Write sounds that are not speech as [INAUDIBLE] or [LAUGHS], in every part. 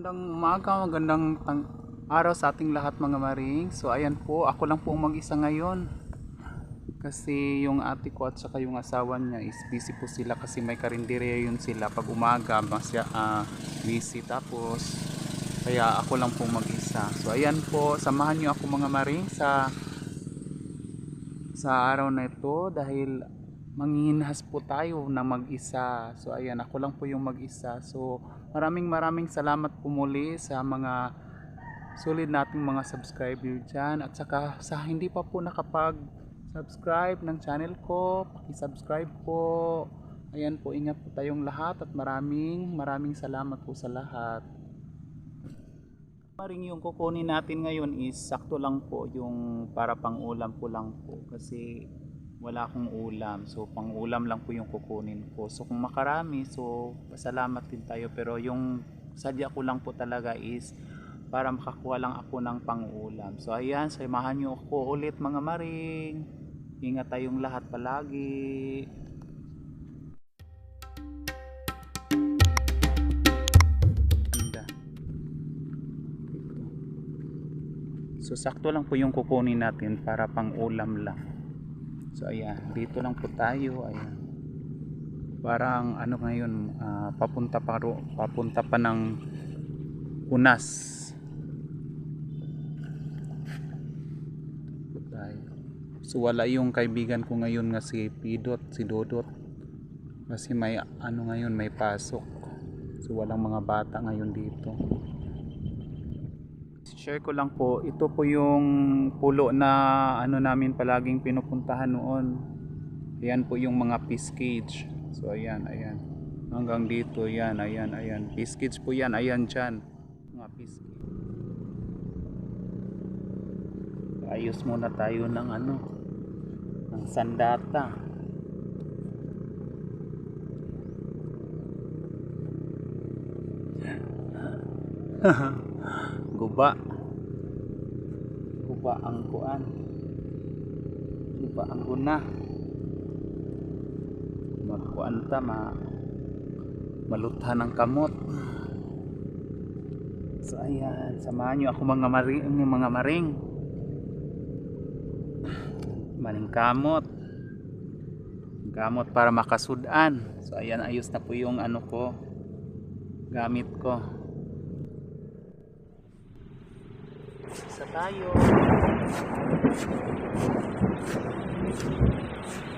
Magandang umaga, magandang araw sa ating lahat mga maring. So ayan po, ako lang po mag-isa ngayon. Kasi yung ate ko at saka yung asawa niya is busy po sila kasi may karinderya yun sila pag umaga masya, ah, busy tapos kaya ako lang po mag-isa. So ayan po, samahan niyo ako mga maring sa sa araw na ito dahil manghihinahas po tayo na mag-isa. So ayan, ako lang po yung mag-isa. So maraming maraming salamat po muli sa mga solid nating mga subscriber dyan at saka sa hindi pa po nakapag subscribe ng channel ko, paki-subscribe po. Ayan po, ingat po tayong lahat at maraming maraming salamat po sa lahat. Maring yung kukunin natin ngayon is sakto lang po yung para pang ulam ko lang po kasi wala akong ulam. So pang ulam lang po yung kukunin ko. So kung makarami, so pasalamat din tayo. Pero yung sadya ko lang po talaga is para makakuha lang ako ng pang-ulam. So ayan, samahan niyo ako ulit mga maring. Ingat tayong lahat palagi. So sakto lang po yung kukunin natin para pang-ulam lang. So ayan, dito lang po tayo. Ayan. Parang ano ngayon, ah, papunta pa ro, papunta pa ng Unas. Tayo. So wala yung kaibigan ko ngayon nga si Pidot, si Dodot. Kasi may ano ngayon, may pasok. So walang mga bata ngayon dito. Share ko lang po, ito po yung pulo na ano namin palaging pinupuntahan noon. Ayan po yung mga fish cage. So ayan, ayan. Hanggang dito, yan, ayan, ayan. Fish cage po yan, ayan dyan. Mga fish cage. Ayos muna tayo ng ano, ng sandata. [LAUGHS] Guba. Guba ang kuan. Guba ang guna. Magkuan ta ma maluthan ng kamot. So ayan, samahan niyo ako mga maring, mga maring. Maling kamot. Gamot para makasudan. So ayan, ayos na po yung ano ko. Gamit ko. Isa tayo. Thank you.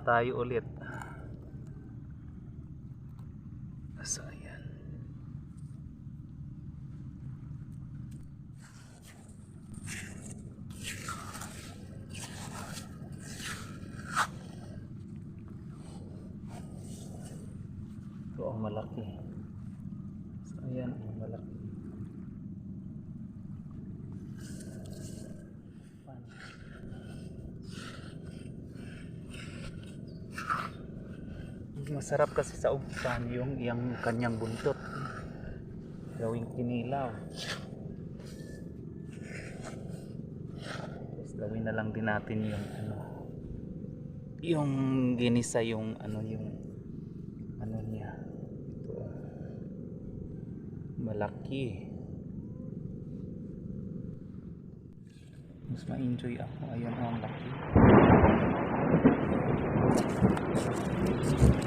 Tayo ulit. So, ayan. Ito ang malaki. So, ayan, ang malaki. Pan. Masarap kasi sa ugsan yung yung kanyang buntot. Gawing kinilaw. Tapos gawin na lang din natin yung ano yung ginisa yung ano yung ano niya. Ito. Malaki. Mas ma-enjoy ako. Ayan oh, ang laki. Yan,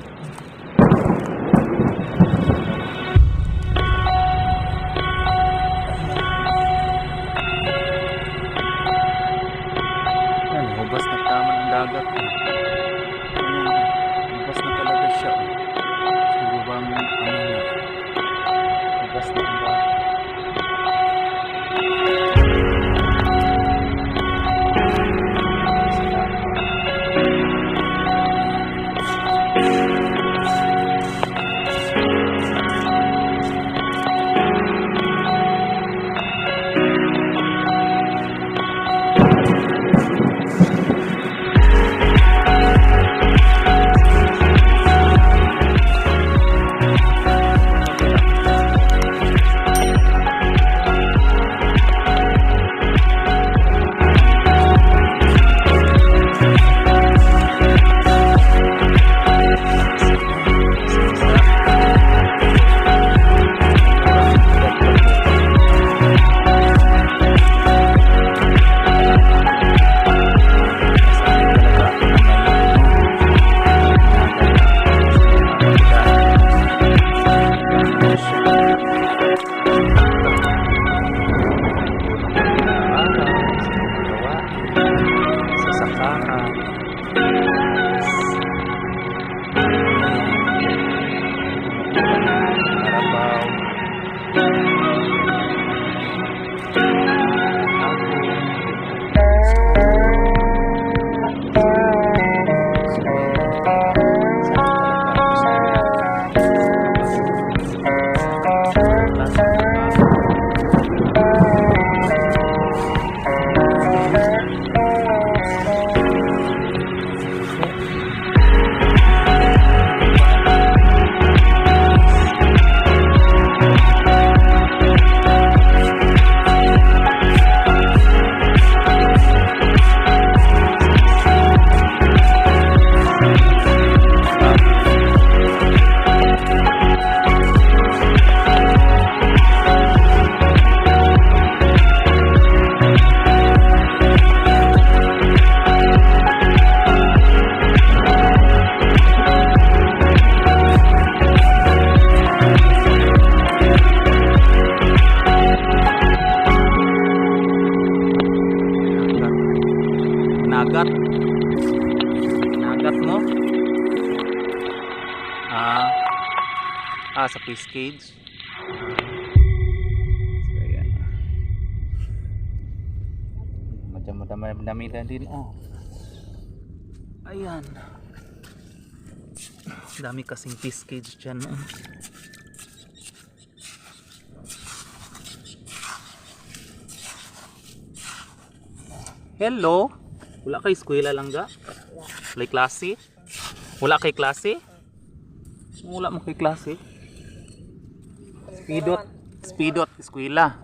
fish cage. So, ayan. Macam madami-dami na din. Oh. Ayan. Dami kasing fish cage dyan. Oh. Hello. Wala kay eskwela lang ga? Wala klase? Wala kay klase? Wala mo kay klase? Speedot. Speedot, eskwela.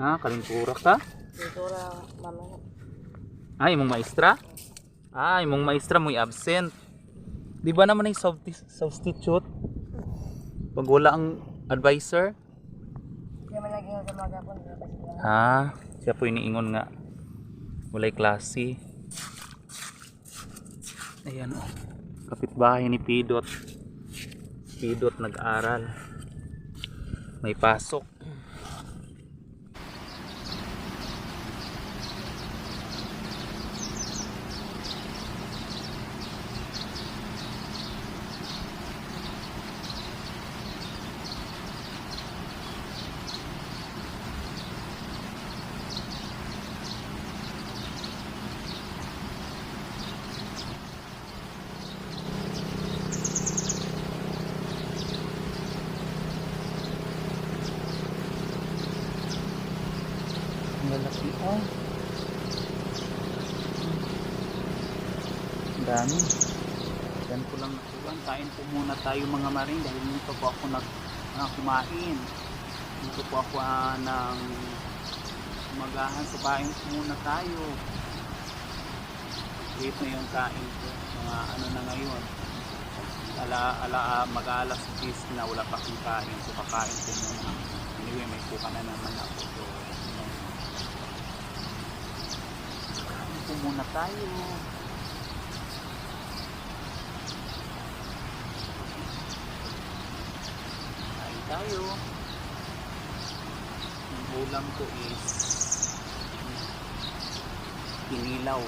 Ha, kalingkura ka? Dura, mama. Ah, imong maestra? Ah, imong maestra mo'y absent. Di ba naman ay substi- substitute? Pag wala ang advisor? Ah, siya po iniingon nga. Walay klase. Ayan oh. Kapitbahay ni Pidot. Pidot nag-aral. May pasok. Dami. Yan ko lang nakuha. Kain po muna tayo mga maring dahil nito po ako nag ah, kumain. Dito po ako ah, ng umagahan. So kain po muna tayo. Late na yung kain ko. Mga ano na ngayon. Ala, ala, ah, mag-alas 10 na wala pa akong kain. So kakain po muna. Anyway, may kuha na naman ako. So, kain po muna tayo. Kain tayo. Ang ulam ko is kinilaw.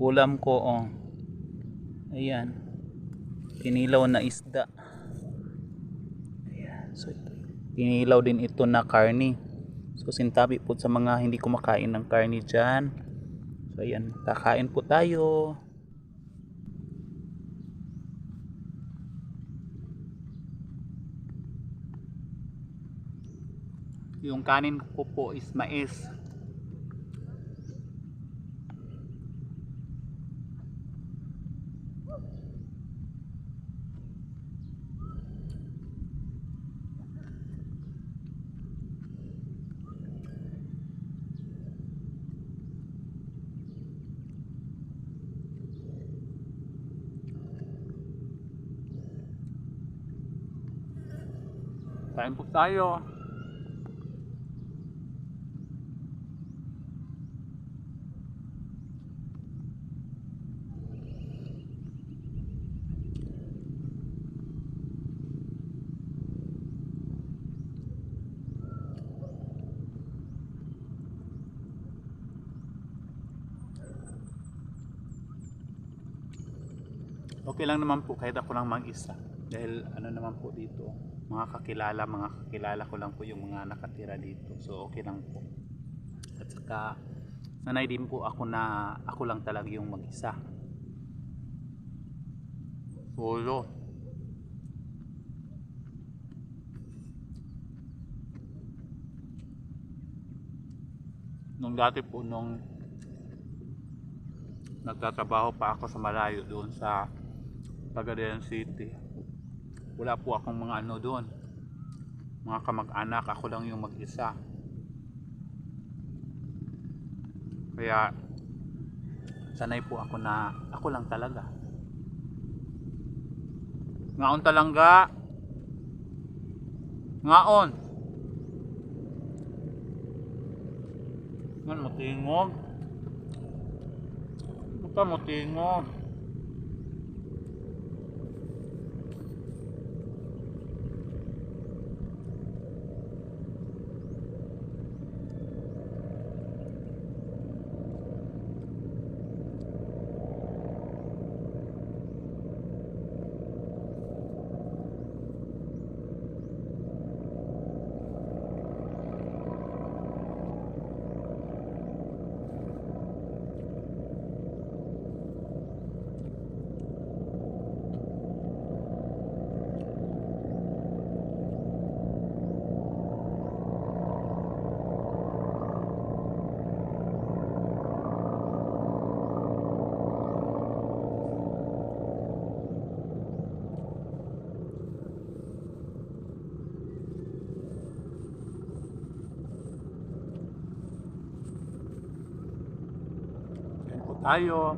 Ulam ko, oh. Ayan. Kinilaw na isda. Ayan. So, kinilaw din ito na karni. So, sintabi po sa mga hindi kumakain ng karni dyan. So, ayan. Kakain po tayo. Yung kanin ko po is mais. Kain po tayo. Okay lang naman po kahit ako lang mag-isa. Dahil ano naman po dito, mga kakilala, mga kakilala ko lang po yung mga nakatira dito. So okay lang po. At saka sanay din po ako na ako lang talaga yung mag-isa. Solo. Nung dati po nung nagtatrabaho pa ako sa malayo doon sa Pagadian City. Wala po akong mga ano doon. Mga kamag-anak, ako lang yung mag-isa. Kaya sanay po ako na ako lang talaga. Ngaon talangga. Ngaon. Ngan mo tingog. Buta mo tingog. Yan po tayo.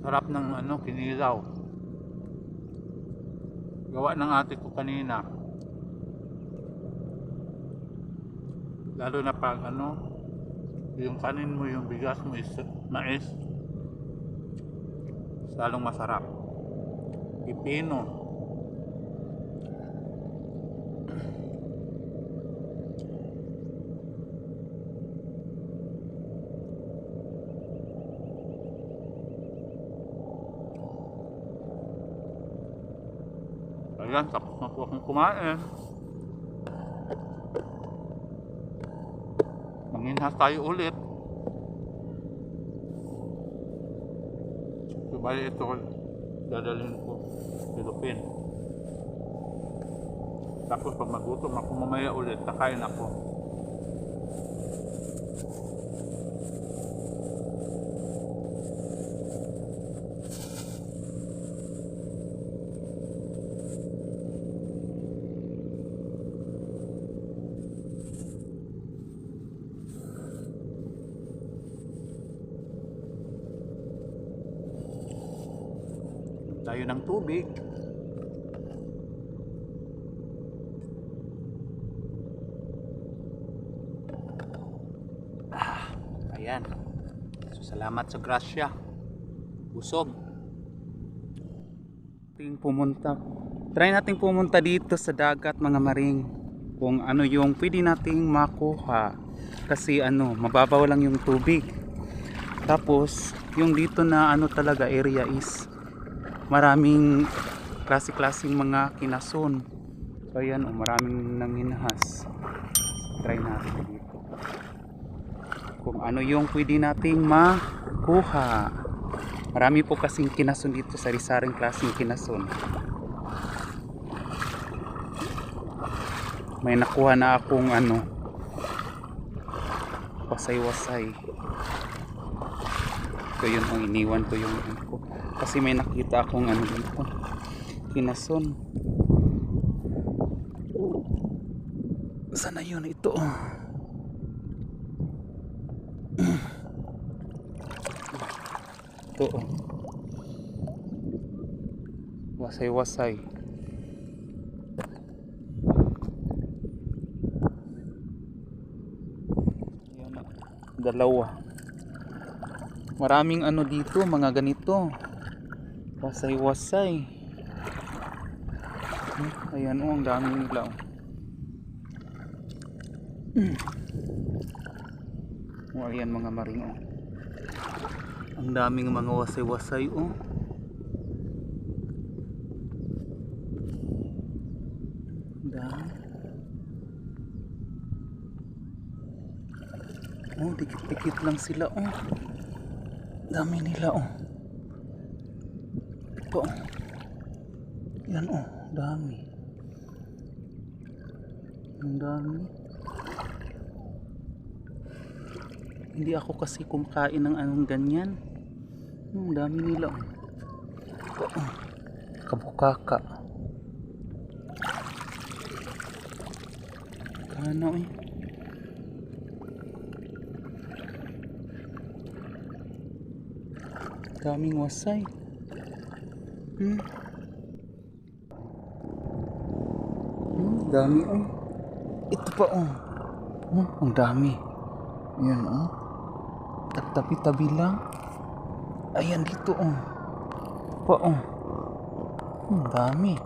Sarap ng ano, kinilaw. Gawa ng ate ko kanina. Lalo na pag ano, yung kanin mo, yung bigas mo is mais. Lalong masarap. Pipino. kumain. Manginhas tayo ulit. Subali ito dadalhin ko Philippines. Tapos pag magutom ako mamaya ulit, kakain ako. Tubig. Ah, ayan. So, salamat sa grasya. Busog. Ting pumunta. Try nating pumunta dito sa dagat mga maring. Kung ano yung pwede nating makuha. Kasi ano, mababaw lang yung tubig. Tapos, yung dito na ano talaga area is maraming klase-klaseng mga kinason. So ayan, oh, maraming nanginahas. Try natin dito. Kung ano yung pwede nating makuha. Marami po kasing kinason dito sa risaring klaseng kinason. May nakuha na akong ano wasay-wasay. So yun ang iniwan ko yung ano ko. Kasi may nakita akong ano dito. Kinason. Sana yun ito. Ito. Wasay-wasay. Yan na. Dalawa. Maraming ano dito, mga ganito. Wasay-wasay. Hmm, Ayan oh, ang dami nila. oh. Hmm. Oh, ayan mga maring oh. Ang daming mga wasay-wasay. Ang dami. Oh, dikit-dikit lang sila oh. Dami nila oh. Oh. Yan oh, dami. Ang dami. Hindi ako kasi kumakain ng anong ganyan. Ang dami nila oh. Oh. Kabukaka. Kano eh. Daming wasay. Hmm. Hmm, dami oh. Ito pa oh. Oh, ang dami. Ayan oh. Tagtabi-tabi lang. Ayan dito oh. Pa oh. Hmm, dami.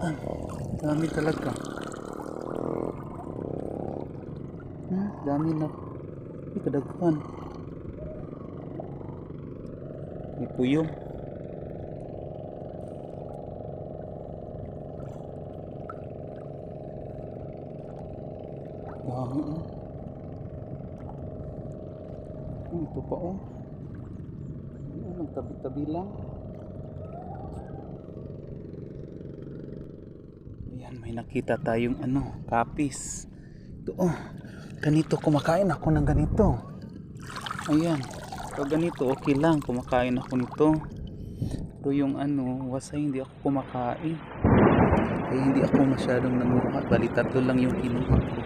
Ah, dami talaga. Hmm, dami na. Kadaghan. May puyong. Dami oh. Ito pa oh. Oh, magtabi-tabi lang. Ayan, may nakita tayong ano, kapis. Ito oh. Ganito, kumakain ako ng ganito. Ayan. Pag ganito, okay lang. Kumakain ako nito. Pero yung ano, wasay hindi ako kumakain. Kaya hindi ako masyadong nanguha. Bali, tatlo lang yung kinuha ko.